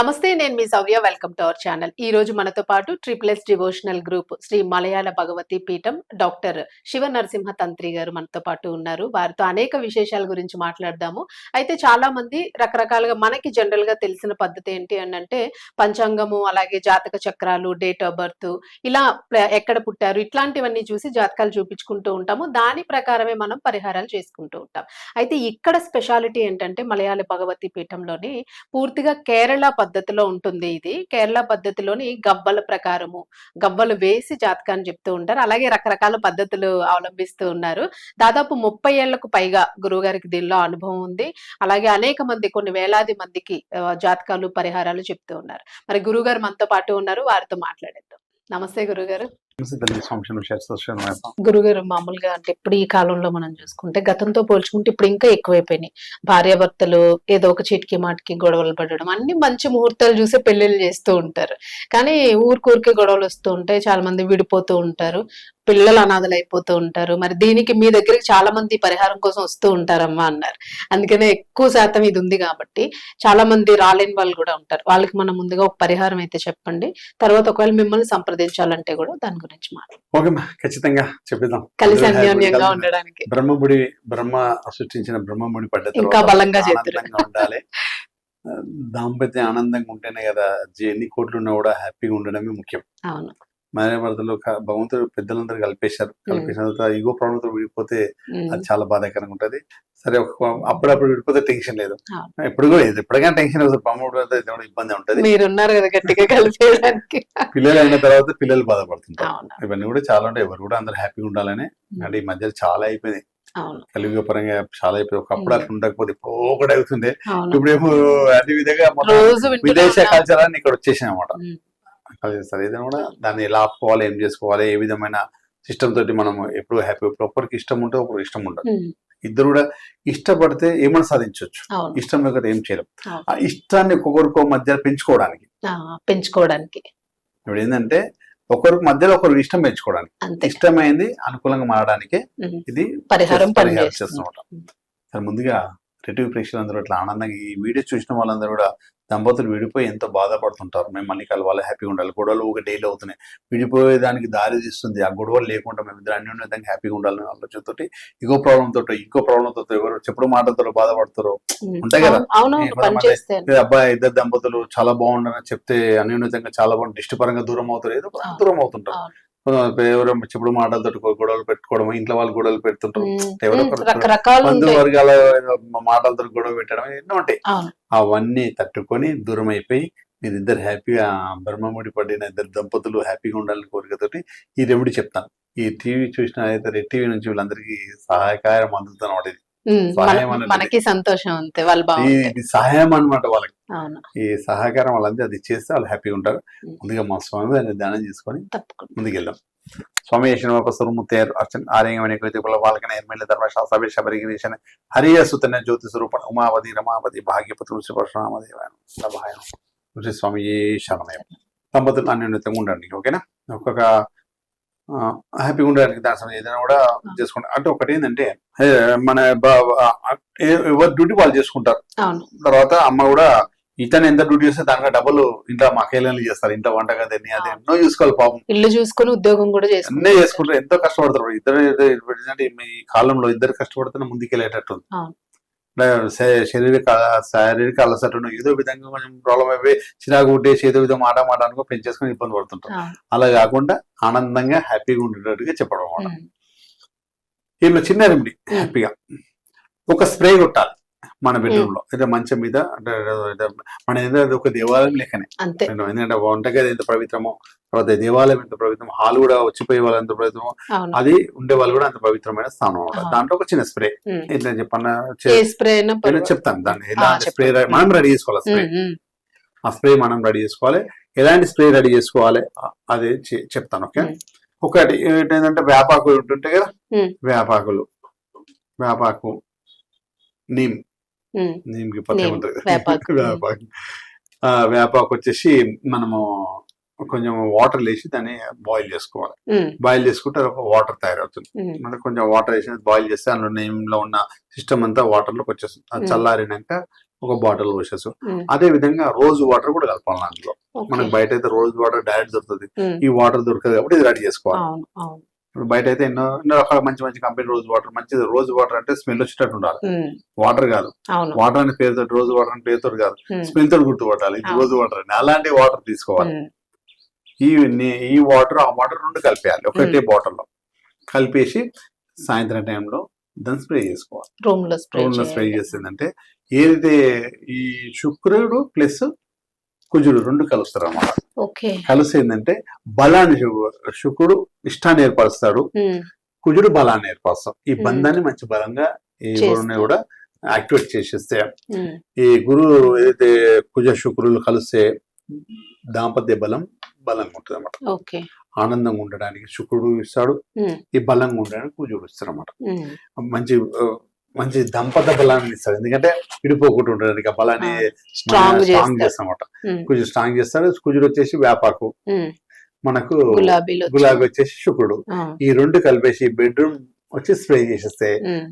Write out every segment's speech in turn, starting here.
నమస్తే నేను మీ Savya. Welcome to our channel. ఈ రోజు మనతో పాటు triple S devotional group Sri Malayala Bhagavati Peetham doctor Shiva Narasimha తంత్రి గారు మనతో పాటు ఉన్నారు. వారితో అనేక విశేషాల గురించి మాట్లాడదాము. అయితే చాలా మంది రకరకాలుగా మనకి జనరల్గా తెలిసిన పద్ధతి ఏంటి అని అంటే పంచాంగము అలాగే జాతక చక్రాలు డేట్ ఆఫ్ బర్త్ ఇలా ఎక్కడ పుట్టారు ఇట్లాంటివన్నీ చూసి జాతకాలు చూపించుకుంటూ ఉంటాము. దాని ప్రకారమే మనం పరిహారాలు చేసుకుంటూ ఉంటాం. అయితే ఇక్కడ స్పెషాలిటీ ఏంటంటే మలయాళ భగవతి పీఠంలోని పూర్తిగా కేరళ పద్ధతిలో ఉంటుంది ఇది. కేరళ పద్ధతిలోని గవ్వల ప్రకారము గవ్వలు వేసి జాతకాన్ని చెప్తూ ఉంటారు. అలాగే రకరకాల పద్ధతులు అవలంబిస్తూ ఉన్నారు. దాదాపు ముప్పై ఏళ్ళకు పైగా గురువు గారికి దీనిలో అనుభవం ఉంది. అలాగే అనేక మంది కొన్ని వేలాది మందికి జాతకాలు పరిహారాలు చెప్తూ ఉన్నారు. మరి గురువు గారు మనతో పాటు ఉన్నారు. వారితో మాట్లాడేద్దాం. నమస్తే గురుగారు గురుగారు మామూలుగా అంటే ఇప్పుడు ఈ కాలంలో మనం చూసుకుంటే గతంతో పోల్చుకుంటే ఇప్పుడు ఇంకా ఎక్కువైపోయినాయి. భార్యాభర్తలు ఏదో ఒక చిటికి మాటికి గొడవలు పడడం అన్ని మంచి ముహూర్తాలు చూసి పెళ్ళిళ్ళు చేస్తూ ఉంటారు. కానీ ఊరికూరికే గొడవలు వస్తూ ఉంటాయి చాలా మంది విడిపోతూ ఉంటారు. పిల్లలు అనాథలు అయిపోతూ ఉంటారు. మరి దీనికి మీ దగ్గరికి చాలా మంది పరిహారం కోసం వస్తూ ఉంటారమ్మా అన్నారు. అందుకనే ఎక్కువ శాతం ఇది ఉంది కాబట్టి చాలా మంది రాలేని వాళ్ళు కూడా ఉంటారు. వాళ్ళకి మనం ముందుగా ఒక పరిహారం అయితే చెప్పండి. తర్వాత ఒకవేళ మిమ్మల్ని సంప్రదించాలంటే కూడా దాని గురించి మాట్లాడు. ఓకే మా ఖచ్చితంగా చెప్పిద్దాం. కలిసి అన్యోన్యంగా ఉండడానికి. బ్రహ్మముడి బ్రహ్మ సృష్టించిన బ్రహ్మముడి పడ్డ ఇంకా బలంగా ఉండాలి. దాంపత్యం ఆనందంగా ఉంటేనే కదా ఎన్ని కోట్లు ఉన్నా కూడా హ్యాపీగా ఉండడమే ముఖ్యం. అవును. భార్య భర్తలు క- భగవంతుడు పెద్దలందరూ కలిపేశారు. కలిపేసిన తర్వాత ఈగో ప్రాబ్లంతో విడిపోతే అది చాలా బాధాకరంగా ఉంటది. సరే ఒక అప్పుడప్పుడు విడిపోతే టెన్షన్ లేదు. ఎప్పుడు కూడా లేదు. ఎప్పటికైనా టెన్షన్ అవుతుంది. ఏదో ఇబ్బంది ఉంటది. మీరు ఉన్నారు కదా గట్టిగా కలిపేయడానికి. పిల్లలు అయిన తర్వాత పిల్లలు బాధపడుతుంటారు. ఇవన్నీ కూడా చాలా ఉంటాయి. ఎవరు కూడా అందరు హ్యాపీగా ఉండాలని. అంటే ఈ మధ్య చాలా అయిపోయింది కలియుగ పరంగా చాలా అయిపోయింది ఒకప్పుడు అట్లా ఉండకపోతే ఒకటి అవుతుంది అవును. ఇప్పుడేమో అన్ని విధంగా విదేశ ఉన్నాం. కల్చర్ అని ఇక్కడ వచ్చేసాయి అనమాట ఉమ్, సరే ఏదైనా కూడా దాన్ని ఎలా ఆపుకోవాలి ఏం చేసుకోవాలి ఏ విధమైన సిస్టమ్ తోటి మనం ఎప్పుడు హ్యాపీ ఒకరికి ఇష్టం ఉంటే ఒకరికి ఇష్టం ఉండదు. ఇద్దరు కూడా ఇష్టపడితే ఏమైనా సాధించవచ్చు ఇష్టం లేకపోతే ఏం చేయలేం. ఆ ఇష్టాన్ని ఒక్కొక్కరికో మధ్య పెంచుకోవడానికి. పెంచుకోవడానికి. ఇప్పుడు ఏంటంటే ఒకరికి మధ్యలో ఒకరికి ఇష్టం పెంచుకోవడానికి. ఇష్టమైంది అనుకూలంగా మారడానికి ఇది పరిహారం చేస్తూ- పరిహారం సరే ముందుగా రెటివ్ ప్రేక్షకులందరూ ఇట్లా ఆనందంగా ఈ వీడియో చూసిన వాళ్ళందరూ కూడా దంపతులు విడిపోయి ఎంతో బాధపడుతుంటారు మేము మళ్ళీ కలవాలి హ్యాపీగా ఉండాలి గొడవలు ఒక డైలీ అవుతున్నాయి విడిపోయేదానికి దారి తీస్తుంది ఆ గొడవలు లేకుండా మేము ఇద్దరు అన్యోన్యంగా హ్యాపీగా ఉండాలని ఆలోచనతోటి ఇంకో ప్రాబ్లం తోటి ఇంకో ప్రాబ్లం తోటి ఎవరు చెప్పుడు మాటలతో బాధపడతారు ఉంటాయి కదా. అబ్బాయి ఇద్దరు దంపతులు చాలా బాగుండాలని చెప్తే అన్యోన్యంగా చాలా బాగుంది దృష్టిపరంగా దూరం అవుతారు ఏదో. దూరం అవుతుంటారు. ఎవరు చెప్పుడు మాటలతో గొడవలు పెట్టుకోవడం ఇంట్లో వాళ్ళు గొడవలు పెడుతుంటారు. ఎవరో బంధు వర్గాల మాటలతో గొడవ పెట్టడం ఎన్నో ఉంటాయి. అవును. అవన్నీ తట్టుకొని దూరం అయిపోయి మీరు ఇద్దరు హ్యాపీగా బ్రహ్మముడి పడిన ఇద్దరు దంపతులు హ్యాపీగా ఉండాలని కోరికతోటి ఈ రెమెడీ చెప్తాను. ఈ టీవీ చూసిన అయితే టీవీ నుంచి వీళ్ళందరికీ సహాయకారం మన- సహాయం అన్నది. మనకి సంతోషం అంతే వాళ్ళు ఇది సహాయం అన్నమాట వాళ్ళకి. ఈ సహకారం వాళ్ళంతా అది చేస్తే వాళ్ళు హ్యాపీగా ఉంటారు. ముందుగా మా స్వామి దాన్ని ధ్యానం చేసుకొని ముందుకెళ్దాం. స్వామి యశ్వరూప ముత్తేర్ అర్చన్ ఆర్యంగమనేకైతే వాళ్ళకన ఎర్మెల్లి ధర్మ శాస్త్రభి శబరిగిరీశన హరియ సుతన జ్యోతి స్వరూప ఉమావతి రమావతి భాగ్యపతి శ్రీపరశురామదేవాయన సభాయం శ్రీ స్వామి ఏ శరణమయం. దంపతులు అన్యోన్యతంగా ఉండండి ఓకేనా? ఒక్కొక్క హ్యాపీగా ఉండడానికి దాని సమయం ఏదైనా కూడా చేసుకుంటారు అంటే ఒకటి ఏంటంటే మన ఎవరి డ్యూటీ వాళ్ళు చేసుకుంటారు తర్వాత అమ్మ కూడా ఇతను ఎంత డ్యూటీ చేస్తే దానిగా డబ్బులు ఇంట్లో మకేళ్ళని చేస్తారు ఇంట్లో వంటగది అన్ని అది ఎన్నో చూసుకోవాలి పాపం ఇల్లు చూసుకొని ఉద్యోగం కూడా అన్నీ చేసుకుంటారు ఎంతో కష్టపడతారు ఇద్దరు ఈ కాలంలో ఇద్దరు కష్టపడితేనే ముందుకెళ్ళేటట్టు శారీరక శారీరక అలసటను ఏదో విధంగా కొంచెం ప్రాబ్లం అయిపోయి చిరాకు కొట్టేసి ఏదో విధంగా మాట మాట అనుకో పెంచేసుకొని ఇబ్బంది పడుతుంటారు అవును. అలా కాకుండా ఆనందంగా హ్యాపీగా ఉండేటట్టుగా చెప్పడం అన్నమాట చిన్న రెమెడీ హ్యాపీగా. ఒక స్ప్రే కొట్టాలి. మన బెడ్రూమ్లో అయితే మంచం మీద మన ఏదో ఒక దేవాలయం లెక్కనే. ఎందుకంటే వంటగది ఎంత పవిత్రమో తర్వాత దేవాలయం ఎంత పవిత్రమో హాల్ కూడా వచ్చిపోయే వాళ్ళు ఎంత పవిత్రమో అది ఉండే వాళ్ళు కూడా అంత పవిత్రమైన స్థానం. దాంట్లో ఒక చిన్న స్ప్రే. చెప్పన్నా? నేను పర్వాలేదు. చెప్తాను దాన్ని. చెప్పండి. స్ప్రే మనం రెడీ చేసుకోవాలి స్ప్రే? ఆ స్ప్రే మనం రెడీ చేసుకోవాలి. ఎలాంటి స్ప్రే రెడీ చేసుకోవాలి? అది చెప్తాను ఓకే. ఒకటి ఏంటంటే వేపాకులు ఉంటుంటాయి కదా. వేపాకులు. వేపాకు నీమ్. ఉంటుంది వేపాకు. వేపాకు వచ్చేసి మనము కొంచెం వాటర్ వేసి దాన్ని బాయిల్ చేసుకోవాలి. బాయిల్ చేసుకుంటే ఒక వాటర్ తయారవుతుంది. మళ్ళీ కొంచెం వాటర్ వేసి బాయిల్ చేస్తే అందులో నేమ్లో ఉన్న సిస్టమ్ అంతా వాటర్లోకి వచ్చేస్తుంది. అది. చల్లారినాక ఒక బాటిల్ పోసేసి అదే విధంగా రోజు వాటర్ కూడా కలపాలి అందులో. ఓకే. మనకి బయట అయితే రోజు వాటర్ డైరెక్ట్ దొరుకుతుంది. ఈ వాటర్ దొరకదు కాబట్టి ఇది రెడీ చేసుకోవాలి. ఇప్పుడు బయట అయితే ఎన్నో ఎన్నో రకాల మంచి మంచి కంపెనీ రోజు వాటర్ మంచిది రోజు వాటర్ అంటే స్మెల్ వచ్చేటట్టు ఉండాలి. వాటర్ కాదు. వాటర్ అనే పేరుతో రోజు వాటర్ అని పేరుతో కాదు. స్మెల్తో గుర్తుపట్టాలి. ఇది. రోజు వాటర్ అని. అలాంటి వాటర్ తీసుకోవాలి. ఈ ఈ వాటర్ ఆ వాటర్ రెండు కలిపేయాలి. ఒకటే బాటిల్లో కలిపేసి సాయంత్రం టైంలో దాన్ని స్ప్రే చేసుకోవాలి. రూమ్లో స్ప్రే చేసిందంటే ఏదైతే ఈ శుక్రుడు ప్లస్ కుజుడు రెండు కలుస్తారు అన్నమాట కలిసి ఏంటంటే బలాన్ని శు- శుక్రుడు ఇష్టాన్ని ఏర్పరుస్తాడు. కుజుడు బలాన్ని ఏర్పరుస్తాడు. ఈ. బంధాన్ని మంచి బలంగా ఈ. గురువుని కూడా యాక్టివేట్ చేసేస్తే ఈ గురు ఏదైతే కుజ శుక్రులు కలిస్తే దాంపత్య బలం బలంగా ఉంటుంది అన్నమాట ఓకే. ఆనందంగా ఉండడానికి శుక్రుడు ఇస్తాడు. ఈ బలంగా ఉండడానికి కుజుడు ఇస్తాడు అన్నమాట ఉమ్, మంచి మంచి దంపత బలాన్ని ఇస్తాడు. ఎందుకంటే విడిపోకుండా ఉండడానికి ఆ బలాన్ని స్ట్రాంగ్ చేస్తాం అన్నమాట ఉమ్, కుజుడు స్ట్రాంగ్ చేస్తాడు కుజుడు వచ్చేసి వ్యాపాకు ఉమ్, మనకు గులాబీ వచ్చేసి శుక్రుడు. ఈ రెండు కలిపేసి బెడ్రూమ్ వచ్చి స్ప్రే చేసేస్తే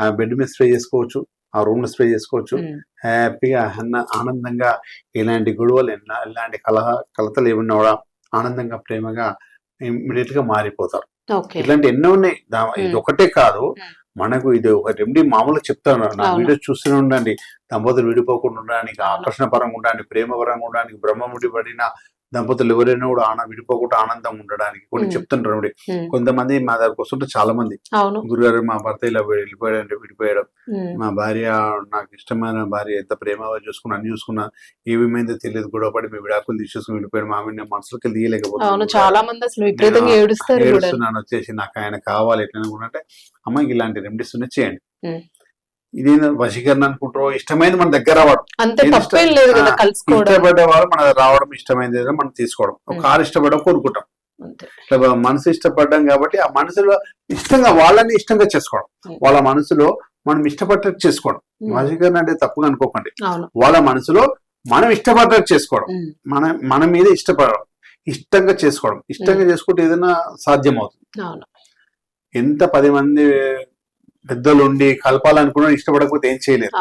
ఆ బెడ్ మీద స్ప్రే చేసుకోవచ్చు ఆ రూమ్లో స్ప్రే చేసుకోవచ్చు. హ్యాపీగా అన్న- ఆనందంగా ఇలాంటి గొడవలు ఎన్న ఇలాంటి కలహ కలతలు ఏమన్నా కూడా ఆనందంగా ప్రేమగా ఇమ్మీడియట్గా మారిపోతారు ఇట్లాంటి ఎన్నో ఉన్నాయి. ఇది. ఒకటే కాదు. మనకు ఇది ఒక రెమెడీ మామూలుగా చెప్తాను నా. వీడియో చూస్తూనే ఉండండి దంపతులు విడిపోకుండా ఉండడానికి ఆకర్షణ పరంగా ఉండడానికి ప్రేమ పరంగా ఉండడానికి బ్రహ్మముడి పడిన దంపతులు ఎవరైనా కూడా ఆన విడిపోకుండా ఆనందంగా ఉండడానికి కొన్ని మ్మ్. చెప్తుంటారు కొంతమంది మా దగ్గరకు వస్తుంటే చాలా మంది గురుగారు మా భర్త ఇలా వెళ్ళిపోయాడు విడిపోయాడు. మా భార్య నాకు ఇష్టమైన భార్య ఎంత ప్రేమగా చూసుకున్నా అన్ని చూసుకున్నా ఏమేమైందో తెలియదు. గొడవపడి మీ విడాకులు తీసేసుకుని వెళ్ళిపోయాడు. మా మనసులోకి తీయలేకపోతున్నాను చాలా మంది అసలు ఏడుస్తున్నాను వచ్చేసి నాకు ఆయన కావాలి ఎట్లా అనుకుంటే అమ్మాయికి ఇలాంటి రెమెడీస్ ఉన్నాయి చేయండి. ఇది వశీకరణ అనుకుంటారో? ఇష్టమైంది మన దగ్గర రావడం. అంతే ఏది తప్పేం ఇష్టం? లేదు కదా ఆ, కలుసుకోవడం. ఇష్టపడే వాళ్ళు మన రావడం ఇష్టమైంది మనం తీసుకోవడం. ఒక. కారు ఇష్టపడడం కోరుకుంటాం ఇట్లా మనసు ఇష్టపడ్డాం కాబట్టి ఆ మనసులో ఇష్టంగా వాళ్ళని ఇష్టంగా చేసుకోవడం. వాళ్ళ మనసులో మనం ఇష్టపడ్డట్టు చేసుకోవడం. వశీకరణ అంటే తప్పుగా అనుకోకండి. వాళ్ళ మనసులో మనం ఇష్టపడ్డట్టు చేసుకోవడం. మన మన మీద ఇష్టపడడం. ఇష్టంగా చేసుకోవడం. ఇష్టంగా చేసుకుంటే ఏదైనా సాధ్యం అవుతుంది ఎంత పది మంది పెద్దలు ఉండి కలపాలనుకున్నా ఇష్టపడకపోతే ఏం చేయలేరు.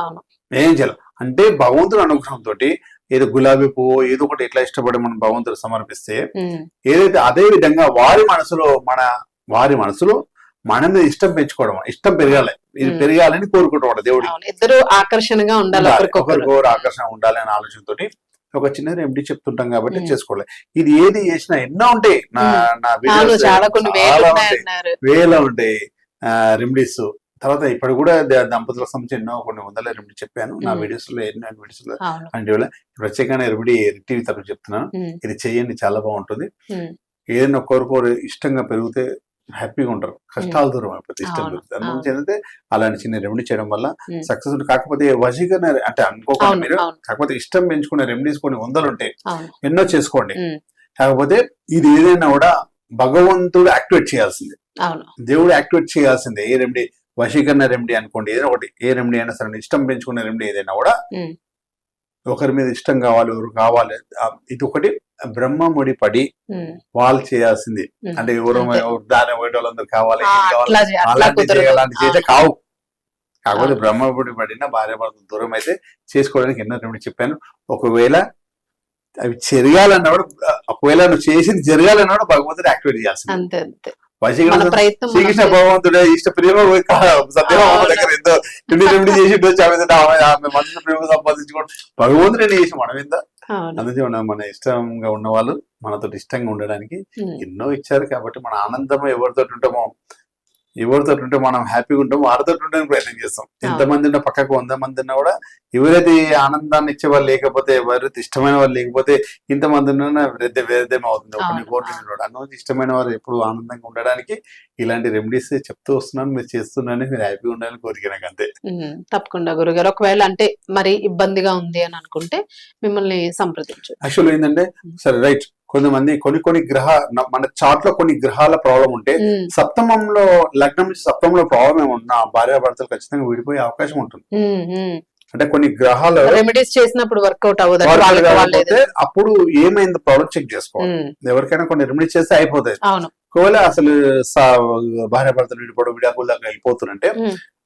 ఏం చేయలేరు అంటే భగవంతుడు అనుగ్రహంతో ఏదో గులాబీ పువ్వు ఏదో ఒకటి ఎట్లా ఇష్టపడి మనం భగవంతుడు సమర్పిస్తే ఏదైతే అదే విధంగా వారి మనసులో మన వారి మనసులో మన మీద ఇష్టం పెంచుకోవడం ఇష్టం పెరగాలి. ఇది. పెరగాలని కోరుకుంటాం దేవుడి ఇద్దరు ఆకర్షణగా ఉండాలి. ఒకరికొకరు. ఆకర్షణ ఉండాలి అనే ఆలోచనతోటి ఒక చిన్న రెమెడీ చెప్తుంటాం కాబట్టి. చేసుకోవాలి. ఇది ఏది చేసినా ఎన్నో ఉంటాయి. నా నా వేల ఉంటాయి. రెమెడీస్ తర్వాత ఇప్పుడు కూడా ద- దంపతులకు సంబంధించి ఎన్నో కొన్ని వందల రెమెడీ చెప్పాను. నా. వీడియోస్లో ఎన్నో వీడియోస్లో అంటే ప్రత్యేకంగా రెమెడీ టీవీ తరఫు చెప్తున్నాను. ఇది చేయండి చాలా బాగుంటుంది. ఏదైనా ఒకరికొకరు ఇష్టంగా పెరిగితే హ్యాపీగా ఉంటారు. కష్టాలు దూరం అయిపోతాయి ఇష్టం పెరుగుతుంది అవును. అందుగురించి ఏంటంటే అలాంటి చిన్న రెమెడీ చేయడం వల్ల. సక్సెస్ కాకపోతే వశీకరణ అంటే అనుకోకుండా మీరు కాకపోతే ఇష్టం పెంచుకునే రెమెడీస్ కొన్ని వందలు ఉంటాయి ఎన్నో చేసుకోండి. కాకపోతే ఇది ఏదైనా కూడా భగవంతుడు యాక్టివేట్ చేయాల్సిందే. దేవుడు యాక్టివేట్ చేయాల్సిందే ఏ రెమెడీ. వశీకరణ రెమెడీ అనుకోండి ఏదైనా ఒకటి ఏ రెమెడీ అయినా సరే ఇష్టం పెంచుకునే రెమెడీ ఏదైనా కూడా ఒకరి మీద ఇష్టం కావాలి ఎవరు కావాలి ఇది ఒకటి బ్రహ్మముడి పడి ఉమ్, వాళ్ళు చేయాల్సింది. అంటే ఎవరు దాని పోయే వాళ్ళందరూ కావాలి అలాంటి అలాంటి చేస్తే. కావు. కాకపోతే. బ్రహ్మపుడి పడిన భార్య భర్తలు దూరం అయితే చేసుకోవడానికి ఎన్నో రెమెడీ చెప్పాను. ఒకవేళ అవి జరగాలన్నా కూడా ఒకవేళ నువ్వు చేసింది జరగాలన్నా కూడా భగవంతుడు యాక్టివేట్ చేయాల్సింది. అంతే అంతే. శ్రీకృష్ణ. భగవంతుడే ఇష్ట ప్రేమ అవును. దగ్గర ఎంతో చేసి ఆమె మనసు ప్రేమ సంపాదించుకోవడం భగవంతుడే చేసి మనం ఎంత అందుకే మనం మన ఇష్టంగా ఉన్న వాళ్ళు మనతో ఇష్టంగా ఉండడానికి ఎన్నో ఇచ్చారు కాబట్టి మన ఆనందం ఎవరితో ఉంటామో ఎవరితో ఉంటే మనం హ్యాపీగా ఉంటామో వారితో ఉండడానికి ప్రయత్నం చేస్తాం. ఎంతమంది ఉన్నా పక్కకు వంద మంది ఉన్నా కూడా ఎవరైతే ఆనందాన్ని ఇచ్చే వాళ్ళు లేకపోతే ఎవరైతే ఇష్టమైన వాళ్ళు లేకపోతే ఇంతమంది ఉన్నా వేరే వేరేదేమో అవుతుంది. అవును, కోరుకుంటున్నాడు అన్నది ఇష్టమైన వారు ఎప్పుడు ఆనందంగా ఉండడానికి ఇలాంటి రెమెడీస్ చెప్తూ వస్తున్నాను. మీరు చేస్తున్నారని మీరు హ్యాపీగా ఉండాలని కోరిక నాకు అంతే. తప్పకుండా గురుగారు. ఒకవేళ అంటే మరి ఇబ్బందిగా ఉంది అని అనుకుంటే మిమ్మల్ని సంప్రదించు. యాక్చువల్ ఏంటంటే సరే రైట్ కొంతమంది కొన్ని కొన్ని గ్రహ మన చార్ట్లో కొన్ని గ్రహాల ప్రాబ్లం ఉంటే సప్తమంలో లగ్నం నుంచి సప్తమంలో ప్రాబ్లం ఏమన్నా భార్యాభర్తలు ఖచ్చితంగా విడిపోయే అవకాశం ఉంటుంది. అంటే కొన్ని గ్రహాలు రెమెడీస్ చేసినప్పుడు వర్కౌట్ అవ్వదు అప్పుడు ఏమైంది ప్రాబ్లం చెక్ చేసుకోవాలి. ఎవరికైనా కొన్ని రెమెడీ చేస్తే అయిపోతాయి. ఒకవేళ అసలు భార్య భర్తలు విడిపోవడం విడాకుల దాకా.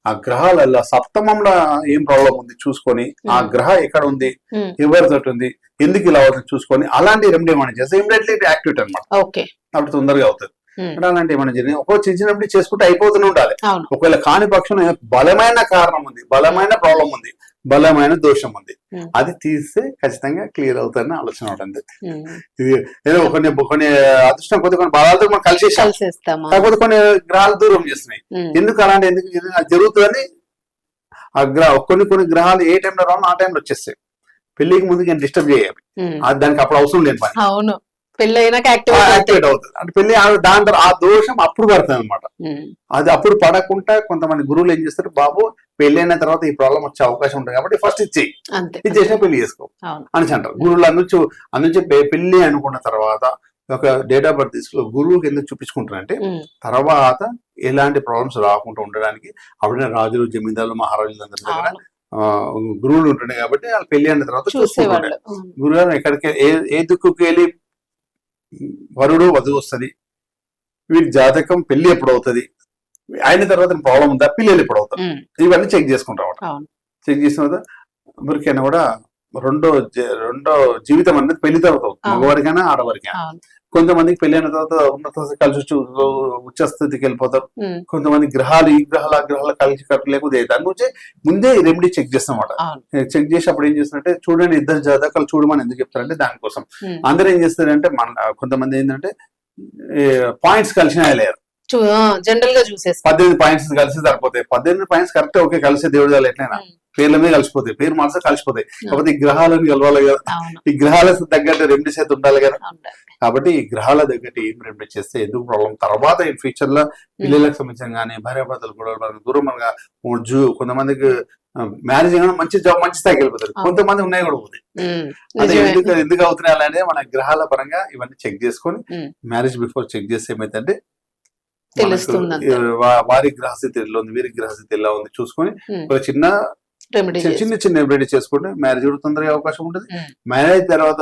ఆ గ్రహాలలో సప్తమంలో ఏం ప్రాబ్లం ఉంది చూసుకొని ఆ. గ్రహ ఎక్కడ ఉంది? Hmm. ఎవరితో ఉంది? ఎందుకు ఇలా అవుతుంది చూసుకొని అలాంటి రెమెడీ మనం చేస్తే ఇమీడియట్లీ యాక్టివేట్ అనమాట అప్పుడు తొందరగా అవుతుంది. అంటే అలాంటి ఏమైనా జరిగింది ఒక్కో చిన్న చిన్నప్పుడు చేసుకుంటే అయిపోతూనే ఉండాలి. ఒకవేళ కాని పక్షం బలమైన కారణం ఉంది బలమైన ప్రాబ్లం ఉంది బలమైన దోషం ఉంది. Hmm. అది తీస్తే ఖచ్చితంగా క్లియర్ అవుతుందని ఆలోచన ఉంటుంది ఉమ్. ఇది ఏదో కొన్ని కొన్ని అదృష్టం కొద్ది కొన్ని బలాలతో మనం కలిసేస్తామా? కాకపోతే కొన్ని గ్రహాలు దూరం చేస్తున్నాయి. ఉమ్. ఎందుకు అలాంటి ఎందుకు జరుగుతుందని ఆ గ్రహ కొన్ని కొన్ని గ్రహాలు ఏ టైంలో రావు ఆ టైంలో వచ్చేస్తాయి. పెళ్ళికి ముందు నేను డిస్టర్బ్ చేయాలి. దానికి అప్పుడు అవసరం లేని పని. అవును. అయినాక యాక్టివ్ యాక్టివేట్ అవుతుంది అంటే పెళ్ళి ఆ- దాని తర్వాత ఆ దోషం అప్పుడు పడుతుంది అనమాట అది అప్పుడు పడకుండా కొంతమంది గురువులు ఏం చేస్తారు బాబు పెళ్ళి అయిన తర్వాత ఈ ప్రాబ్లం వచ్చే అవకాశం ఉంటుంది కాబట్టి ఫస్ట్ ఇచ్చేయి అంతే. ఇది చేసిన పెళ్ళి చేసుకో. అని అంటారు. గురువులు అందుచు అందుచే పె- పెళ్ళి అనుకున్న తర్వాత ఒక డేట్ ఆఫ్ బర్త్ తీసుకు గురువుకి ఎందుకు చూపించుకుంటారంటే. తర్వాత ఎలాంటి ప్రాబ్లమ్స్ రాకుండా ఉండడానికి అప్పుడే రాజులు జమీందారులు మహారాజులు అందరి దగ్గర గురువులు ఉంటుండే కాబట్టి వాళ్ళు పెళ్ళి అయిన తర్వాత చూసుకుంటుండే. గురుగారు ఎక్కడికి ఏ ఏ దిక్కుకి వెళ్ళి వరుడు వధువు వస్తుంది. వీడి జాతకం పెళ్ళి ఎప్పుడు అవుతుంది? అయిన తర్వాత ప్రాబ్లం ఉందా? పిల్లలు ఎప్పుడు అవుతారు. ఇవన్నీ చెక్ చేసుకుంటాం చెక్ చేసిన తర్వాత ఎవరికైనా కూడా రెండో రెండో జీవితం అనేది పెళ్ళి తర్వాత. మగవారికైనా ఆడవారికైనా. కొంతమందికి పెళ్ళి అయిన తర్వాత ఉన్నత కలిసి వచ్చి ఉచ్చ స్థితికి వెళ్ళిపోతారు. కొంతమంది గ్రహాలు ఈ గ్రహాలు ఆ గ్రహాలు కలిసి కట్టు లేకపోతే దాని గురించి ముందే రెమెడీ చెక్ చేస్తాం చెక్ చేసి అప్పుడు ఏం చేస్తారంటే చూడండి ఇద్దరు జాతకాలు చూడమని ఎందుకు చెప్తారంటే దానికోసం. అందరూ ఏం చేస్తారంటే మన కొంతమంది ఏంటంటే పాయింట్స్ కలిసినా లేరు జనరల్గా చూసేస్తాం. పద్దెనిమిది పాయింట్స్ కలిసి సరిపోతాయి. పద్దెనిమిది పాయింట్స్ కరెక్ట్ ఓకే కలిసే దేవుడు వాళ్ళు ఎట్లయినా. పేర్ల మీద కలిసిపోతాయి. పేరు మనసు కలిసిపోతాయి. కాకపోతే ఈ గ్రహాలను కలవాలి కదా. ఈ గ్రహాలకు తగ్గట్టు రెమెడీస్ అయితే ఉండాలి కదా. కాబట్టి ఈ గ్రహాల తగ్గట్టు ఏం రెమెడీ చేస్తే ఎందుకు ప్రాబ్లం తర్వాత ఈ ఫ్యూచర్లో పిల్లలకు సంబంధించిన కానీ భార్యాభర్తలు కూడా దూరం జూ కొంతమందికి మ్యారేజ్ మంచి జాబ్ మంచి స్థాయికి వెళ్ళిపోతారు. కొంతమంది ఉన్నాయి కూడా పోతాయి. అదే. ఎందుకు ఎందుకు అవుతున్నాయి అలానే మన గ్రహాల పరంగా ఇవన్నీ చెక్ చేసుకొని. మ్యారేజ్ బిఫోర్ చెక్ చేస్తే ఏమైందంటే తెలుస్తుంది వారి గ్రహస్థితి ఎలా ఉంది వీరి గ్రహస్థితి ఎలా ఉంది చూసుకొని. ఒక చిన్న రెమెడీ చిన్న చిన్న రెడీ చేసుకుంటే మ్యారేజ్ కూడా తొందరగా అవకాశం ఉంటుంది. మ్యారేజ్ తర్వాత